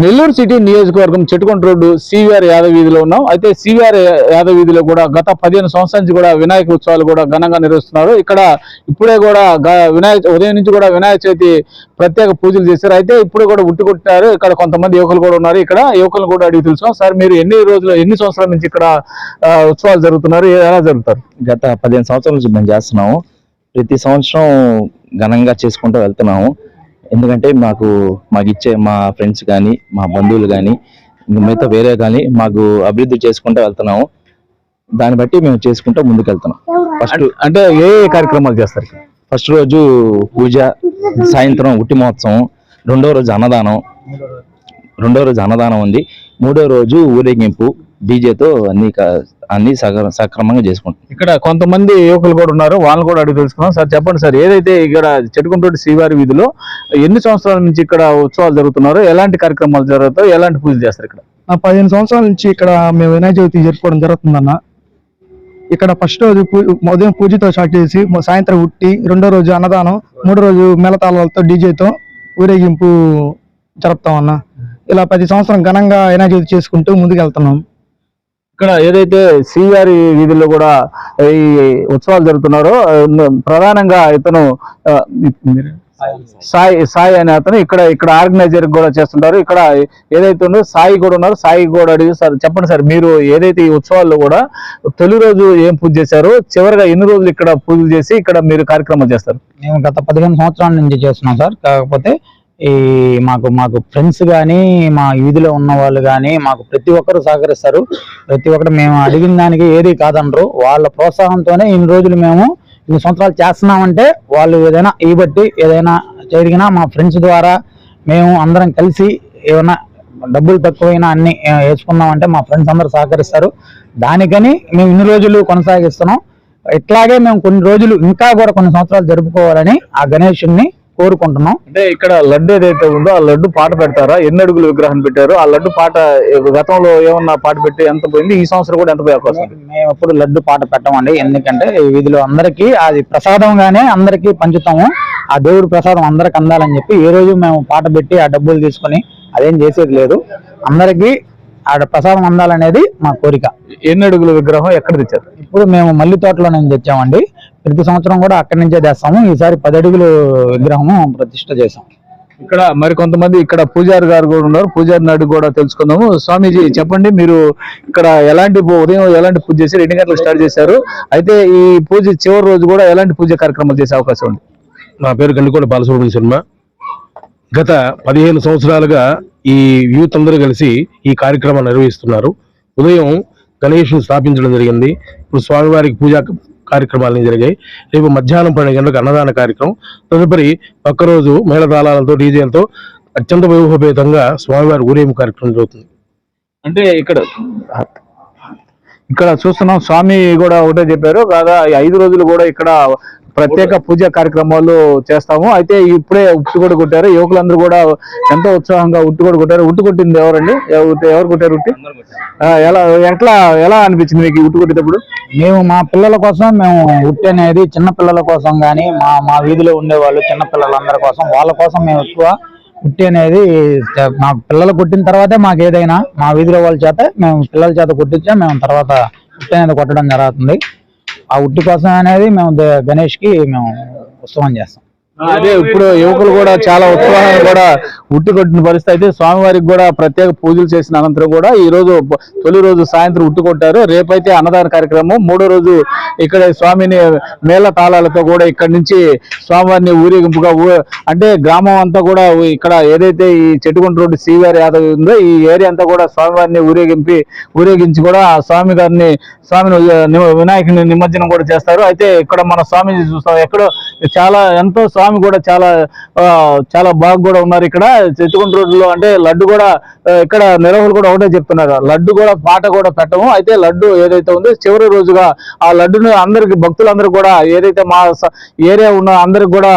Nellore city నియోజకవర్గం చెట్టుకొండ road CVR Yadav వీధిలో ఉన్నాం. అయితే సివిఆర్ యాదవ్ వీధిలో కూడా గత పదిహేను సంవత్సరాల నుంచి కూడా వినాయక ఉత్సవాలు కూడా ఘనంగా నిర్వహిస్తున్నారు. ఇక్కడ ఇప్పుడే కూడా గ- వినాయక ఉదయం నుంచి కూడా వినాయక చవితి ప్రత్యేక పూజలు చేశారు. అయితే ఇప్పుడు కూడా ఉట్టుకొట్టారు ఇక్కడ కొంతమంది యువకులు కూడా ఉన్నారు. ఇక్కడ యువకులు కూడా అడిగి తెలుసు సార్ మీరు ఎన్ని రోజులు ఎన్ని సంవత్సరాల నుంచి ఇక్కడ ఉత్సవాలు జరుగుతున్నారు? ఎలా జరుగుతారు? గత పదిహేను సంవత్సరాల నుంచి మేము చేస్తున్నాము. ప్రతి సంవత్సరం ఘనంగా చేసుకుంటూ వెళ్తున్నాము. ఎందుకంటే మాకు మాకు ఇచ్చే మా ఫ్రెండ్స్ కానీ మా బంధువులు కానీ మిగతా వేరే కానీ మాకు అభివృద్ధి చేసుకుంటూ వెళ్తున్నాము. దాన్ని బట్టి మేము చేసుకుంటూ ముందుకు వెళ్తున్నాం ఫస్ట్ అంటే ఏ ఏ కార్యక్రమాలు చేస్తారు? ఫస్ట్ రోజు పూజ సాయంత్రం ఉట్టి మహోత్సవం రెండో రోజు అన్నదానం రెండో రోజు అన్నదానం ఉంది. మూడో రోజు ఊరేగింపు డీజేతో అన్ని క- అన్ని సక్రమంగా చేసుకుంటాం. ఇక్కడ కొంతమంది యువకులు కూడా ఉన్నారు వాళ్ళని కూడా అడిగి తెలుసుకున్నాం సార్ చెప్పండి సార్ ఏదైతే ఇక్కడ చెట్టుకుంటోటి శ్రీవారి వీధిలో ఎన్ని సంవత్సరాల నుంచి ఇక్కడ ఉత్సవాలు జరుగుతున్నారో ఎలాంటి కార్యక్రమాలు జరుగుతాయి ఎలాంటి పూజలు చేస్తారు ఇక్కడ? పదిహేను సంవత్సరాల నుంచి ఇక్కడ మేము వినాయక చవితి జరుపుకోవడం జరుగుతుందన్న. ఇక్కడ ఫస్ట్ రోజు ఉదయం పూజతో స్టార్ట్ చేసి సాయంత్రం ఉట్టి రెండో రోజు అన్నదానం మూడో రోజు మేళతాళాలతో డీజేతో ఊరేగింపు జరుపుతామన్న. ఇలా ప్రతి సంవత్సరం ఘనంగా వినాయక చవితి చేసుకుంటూ ముందుకు వెళ్తున్నాం ఇక్కడ ఏదైతే సిఆర్ వీధిలో కూడా ఈ ఉత్సవాలు జరుగుతున్నారో ప్రధానంగా ఇతను సాయి సాయి అనే అతను ఇక్కడ ఇక్కడ ఆర్గనైజర్ కూడా చేస్తుంటారు. ఇక్కడ ఏదైతే ఉందో సాయి కూడా ఉన్నారు. సాయి కూడా అడిగి సార్ చెప్పండి సార్ మీరు ఏదైతే ఈ ఉత్సవాల్లో కూడా తొలి రోజు ఏం పూజ చేశారు చివరిగా ఎన్ని రోజులు ఇక్కడ పూజలు చేసి ఇక్కడ మీరు కార్యక్రమాలు చేస్తారు? మేము గత పదిహేను సంవత్సరాల నుంచి చేస్తున్నాం సార్. కాకపోతే ఈ మాకు మాకు ఫ్రెండ్స్ కానీ మా వీధిలో ఉన్న వాళ్ళు కానీ మాకు ప్రతి ఒక్కరు సహకరిస్తారు. ప్రతి ఒక్కరు మేము అడిగిన దానికి ఏది కాదనరు వాళ్ళ ప్రోత్సాహంతోనే ఇన్ని రోజులు మేము ఇన్ని సంవత్సరాలు చేస్తున్నామంటే వాళ్ళు ఏదైనా ఈ బట్టి ఏదైనా జరిగినా మా ఫ్రెండ్స్ ద్వారా మేము అందరం కలిసి ఏమైనా డబ్బులు తక్కువైనా అన్ని ఆ, వేసుకున్నామంటే మా ఫ్రెండ్స్ అందరూ సహకరిస్తారు. దానికని మేము ఇన్ని రోజులు కొనసాగిస్తున్నాం. ఇట్లాగే మేము కొన్ని రోజులు ఇంకా కూడా కొన్ని సంవత్సరాలు జరుపుకోవాలని ఆ గణేషుణ్ణి కోరుకుంటున్నాం. అంటే ఇక్కడ లడ్డు ఏదైతే ఉందో ఆ లడ్డు పాట పెడతారా? ఎన్ని అడుగులు విగ్రహం పెట్టారు? ఆ లడ్డు పాట గతంలో ఏమన్నా పాట పెట్టి ఎంత పోయింది? ఈ సంవత్సరం కూడా ఎంత పోయే అవకాశం? మేము ఎప్పుడు లడ్డు పాట పెట్టమండి. ఎందుకంటే ఈ వీధిలో అందరికీ అది ప్రసాదంగానే అందరికీ పంచుతాము. ఆ దేవుడి ప్రసాదం అందరికి అందాలని చెప్పి ఏ రోజు మేము పాట పెట్టి ఆ డబ్బులు తీసుకొని అదేం చేసేది లేదు. అందరికీ ఆ ప్రసాదం అందాలనేది మా కోరిక. ఎన్ని అడుగుల విగ్రహం ఎక్కడ తెచ్చారు? ఇప్పుడు మేము మల్లి తోటలో నుంచి తెచ్చామండి. ప్రతి సంవత్సరం కూడా అక్కడి నుంచే తెస్తాము. ఈసారి పది అడుగులు విగ్రహము ప్రతిష్ట చేసాం ఇక్కడ మరి కొంతమంది ఇక్కడ పూజారి గారు కూడా ఉన్నారు. పూజారి నాడు కూడా తెలుసుకుందాము. స్వామీజీ చెప్పండి మీరు ఇక్కడ ఎలాంటి ఉదయం ఎలాంటి పూజ చేశారు? ఎన్ని గంటలకు స్టార్ట్ చేశారు? అయితే ఈ పూజ చివరి రోజు కూడా ఎలాంటి పూజ కార్యక్రమాలు చేసే అవకాశం ఉంది? నా పేరు గండికోట బాలసుబ్రహ్మణ్య శర్మ. గత పదిహేను సంవత్సరాలుగా ఈ యూత్ అందరూ కలిసి ఈ కార్యక్రమాన్ని నిర్వహిస్తున్నారు. ఉదయం గణేష్ను స్థాపించడం జరిగింది. ఇప్పుడు స్వామివారికి పూజా కార్యక్రమాలు జరిగాయి. రేపు మధ్యాహ్నం పన్నెండు గంటలకు అన్నదాన కార్యక్రమం. తదుపరి ఒక్క రోజు మేళతాళాలతో డీజేలతో అత్యంత వైభవపేతంగా స్వామివారి ఊరేగింపు కార్యక్రమం జరుగుతుంది. అంటే ఇక్కడ ఇక్కడ చూస్తున్నాం. స్వామి కూడా ఒకటే చెప్పారు. కాదా ఈ ఐదు రోజులు కూడా ఇక్కడ ప్రత్యేక పూజా కార్యక్రమాలు చేస్తాము. అయితే ఇప్పుడే ఉట్టు కూడా కొట్టారు. యువకులందరూ కూడా ఎంతో ఉత్సాహంగా ఉట్టు కూడా కొట్టారు. ఉట్టు కొట్టింది ఎవరండి? ఎవ- ఎవరు కొట్టారు ఉట్టి? ఎలా ఎట్లా ఎలా అనిపించింది మీకు ఉట్టు కొట్టేటప్పుడు? మేము మా పిల్లల కోసం మేము ఉట్టి అనేది చిన్న పిల్లల కోసం కానీ మా మా వీధిలో ఉండే వాళ్ళు చిన్న పిల్లలందరి కోసం వాళ్ళ కోసం మేము ఎక్కువ ఉట్టి అనేది మా పిల్లలు కొట్టిన తర్వాతే మాకు ఏదైనా మా వీధిలో వాళ్ళ చేత మేము పిల్లల చేత కొట్టించే మేము తర్వాత ఉట్టి అనేది కొట్టడం జరుగుతుంది. ఆ ఉట్టి కోసం అనేది మేము గణేష్కి మేము ఉత్సవం చేస్తాం. అదే ఇప్పుడు యువకులు కూడా చాలా ఉత్సాహంగా కూడా ఉట్టి కొట్టిన పరిస్థితి. అయితే స్వామివారికి కూడా ప్రత్యేక పూజలు చేసిన అనంతరం కూడా ఈ రోజు తొలి రోజు సాయంత్రం ఉట్టి కొట్టారు రేపైతే అన్నదాన కార్యక్రమం. మూడో రోజు ఇక్కడ స్వామిని మేళ తాళాలతో కూడా ఇక్కడ నుంచి స్వామివారిని ఊరేగింపుగా అంటే గ్రామం అంతా కూడా ఇక్కడ ఏదైతే ఈ చెట్టుకుంట రోడ్డు శ్రీవారి యాదవ్ ఉందో ఈ ఏరియా అంతా కూడా స్వామివారిని ఊరేగింపి ఊరేగించి కూడా ఆ స్వామి గారిని స్వామిని వినాయకుని నిమజ్జనం కూడా చేస్తారు. అయితే ఇక్కడ మన స్వామి చూస్తాం. ఎక్కడో చాలా ఎంతో స్వామి కూడా చాలా చాలా బాగా కూడా ఉన్నారు ఇక్కడ. చెట్టుకుంట రోడ్డులో అంటే లడ్డు కూడా ఇక్కడ నిర్వాహకులు కూడా ఒకటే చెప్తున్నారు. లడ్డు కూడా పాట కూడా పెట్టము. అయితే లడ్డు ఏదైతే ఉందో చివరి రోజుగా ఆ లడ్డును అందరికి భక్తులందరూ కూడా ఏదైతే మా ఏరియా ఉన్న అందరికి కూడా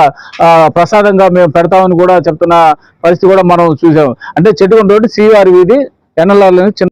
ప్రసాదంగా మేము పెడతామని కూడా చెప్తున్న పరిస్థితి కూడా మనం చూసాము. అంటే చెట్టుకుంట రోడ్డు శ్రీవారి వీధి ఎన్నెల్లాలని చిన్న